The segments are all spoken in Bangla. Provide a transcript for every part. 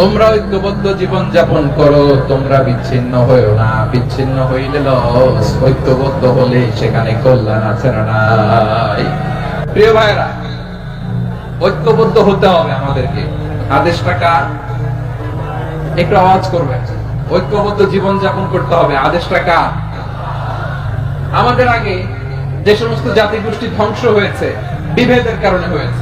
তোমরা ঐক্যবদ্ধ জীবন যাপন করো, তোমরা বিচ্ছিন্ন হয়েও না। বিচ্ছিন্ন হইলে লস, ঐক্যবদ্ধ হলে সেখানে কল্যাণ আছে নাই। প্রিয় ভাইরা ঐক্যবদ্ধ হতে হবে আমাদেরকে। আদেশটা কার? একটু আওয়াজ করবে ঐক্যবদ্ধ জীবন যাপন করতে হবে। আদেশটা কার? আমাদের আগে যে সমস্ত জাতি গোষ্ঠী ধ্বংস হয়েছে, বিভেদের কারণে হয়েছে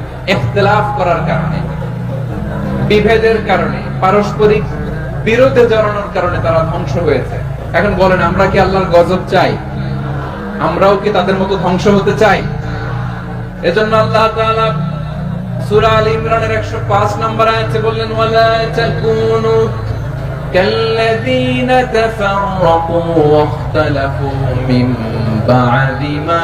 এখতলাফ করার কারণে, বিভেদের কারণে, পারস্পরিক বিরোধে জড়ানোর কারণে তারা ধ্বংস হয়েছে। এখন বলেন, আমরা কি আল্লাহর গজব চাই? আমরাও কি তাদের মতো ধ্বংস হতে চাই? এজন্য আল্লাহ সুরা আল ইমরানের 105 নম্বর আছে বললেন, ওয়ালা তাকুনু কাল্লাযীনা তাফাররাকু ওয়াখতালাফু মিন বা'দি মা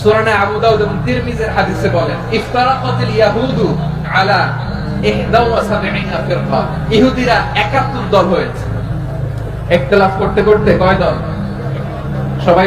সূরা আবু দাউদ এবং তিরমিজের হাদিসে বলেন ইফতারাকাতিল ইয়াহুদু আলা 71 ফিরকা। ইহুদিরা 71 দল হয়েছে। ইখতিলাফ করতে করতে কয় দল? সবাই